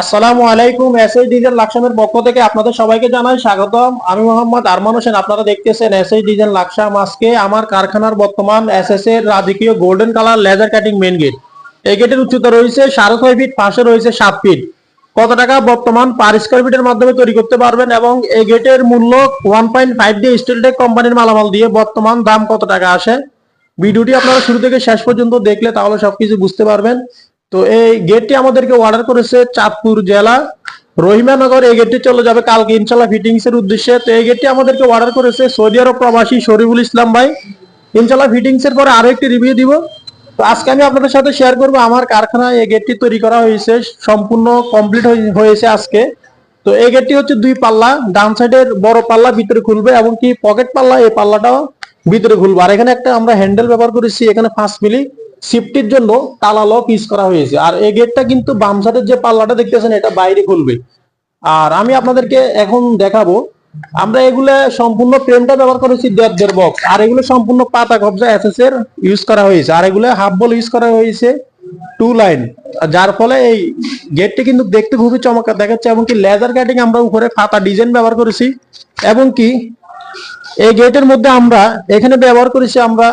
আসসালামু আলাইকুম SS diesel লাকসামের পক্ষ থেকে আপনাদের সবাইকে জানাই স্বাগতম। আমি মোহাম্মদ আরমান হোসেন, আপনারা দেখতেছেন এসএস ডিজেল লাকসাম। আজকে আমার কারখানার বর্তমান এসএস এর রাজকীয় golden colour laser cutting main gate এই গেটের উচ্চতা রয়েছে সাড়ে ছয় ফিট পাশে রয়েছে সাত ফিট কত টাকা বর্তমান পার স্কোয়ার ফিটের মাধ্যমে তৈরি করতে পারবেন এবং এই গেটের মূল্য ওয়ান পয়েন্ট ফাইভ দিয়ে স্টিলটেক কোম্পানির মালামাল দিয়ে বর্তমান দাম কত টাকা আসে? ভিডিওটি আপনারা শুরু থেকে শেষ পর্যন্ত দেখলে তাহলে সবকিছু বুঝতে পারবেন। তো এই গেটটি আমাদেরকে অর্ডার করেছে চাঁদপুর জেলা। রহিমানগর, এই গেটটি চলে যাবে কালকে ইনশাল্লাহ ফিটিংস এর উদ্দেশ্যে। তো এই গেটটি আমাদেরকে অর্ডার করেছে সৌদি আরব প্রবাসী শরীফুল ইসলাম ভাই। ইনশাল্লাহ ফিটিংস এর পরে আরও একটি রিভিউ দিব। তো আজকে আমি আপনাদের সাথে শেয়ার করব আমার কারখানায় এই গেটটি তৈরি করা হয়েছে, সম্পূর্ণ কমপ্লিট হয়েছে আজকে। তো এই গেটটি হচ্ছে দুই পাল্লা, ডান সাইডের বড় পাল্লা ভিতরে খুলবে এবং কি পকেট পাল্লা, এই পাল্লাটাও ভিতরে খুলবে। আর এখানে একটা আমরা হ্যান্ডেল ব্যবহার করেছি, এখানে পাঁচ মিলি। সিফটির জন্য তালা লক ইউজ করা হয়েছে। আর এই গেটটা কিন্তু বাম সাইডের যে পাল্লাটা দেখতেছেন, এটা বাইরে খুলবে। আর আমি আপনাদেরকে এখন দেখাবো, আমরা এগুলো সম্পূর্ণ ফ্রেমটা ব্যবহার করেছি দেড় বক্স আর এগুলো সম্পূর্ণ পাতা কবজা এসএস এর ইউজ করা হয়েছে। আর এগুলো হাফ বল ইউজ করা হয়েছে টু লাইন যার ফলে এই গেটটি কিন্তু দেখতে খুবই চমৎকার দেখাচ্ছে, এবং কি লেজার কাটিং আমরা উপরে পাতা ডিজাইন ব্যবহার করেছি। এবং কি এই গেটের মধ্যে আমরা এখানে ব্যবহার করেছি আমরা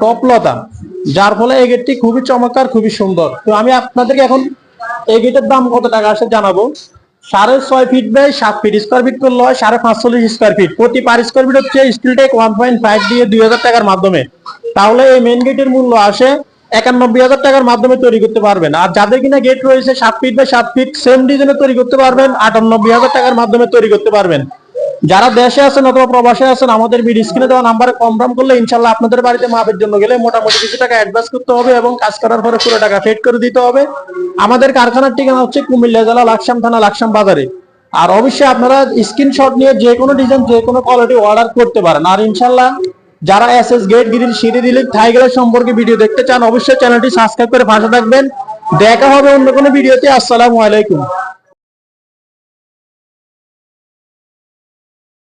টপলতা যার ফলে এই গেটটি খুবই চমৎকার, খুবই সুন্দর। তো আমি আপনাদেরকে এখন এই গেটের দাম কত টাকা আসে জানাব। সাড়ে ছয় ফিট বাই সাত ফিট স্কোয়ার ফিট করলে হয় সাড়ে পাঁচচল্লিশ স্কোয়ার ফিট প্রতি পার স্কোয়ার ফিট হচ্ছে steel take one point five দিয়ে দুই হাজার টাকার মাধ্যমে। তাহলে এই মেন গেটের মূল্য আসে একানব্বই হাজার টাকার মাধ্যমে তৈরি করতে পারবেন। আর যাদের কিনা গেট রয়েছে সাত ফিট বা সাত ফিট সেম ডিজাইনে তৈরি করতে পারবেন, আটানব্বই হাজার টাকার মাধ্যমে তৈরি করতে পারবেন। যারা দেশে আছেন অথবা প্রবাসে আছেন, আমাদের ভিডিও স্ক্রিনে দেওয়া নাম্বারে কনফার্ম করলে ইনশাল্লাহ আপনাদের বাড়িতে মাপের জন্য গেলে মোটামুটি কিছু টাকা অ্যাডভান্স করতে হবে এবং কাজ করার পরে পুরো টাকা পেড করে দিতে হবে। আমাদের কারখানার ঠিকানা হচ্ছে কুমিল্লা জেলা, লাকসাম থানা, লাকসাম বাজারে। আর অবশ্যই আপনারা স্ক্রিনশট নিয়ে যে কোনো ডিজাইন যে কোনো কোয়ালিটি অর্ডার করতে পারেন। আর ইনশাল্লাহ যারা এস এস গেট গ্রিল সিঁড়ি দিলে থাই সম্পর্কে ভিডিও দেখতে চান, অবশ্যই চ্যানেলটি সাবস্ক্রাইব করে পাশে থাকবেন। দেখা হবে অন্য কোনো ভিডিওতে আসসালামু আলাইকুম।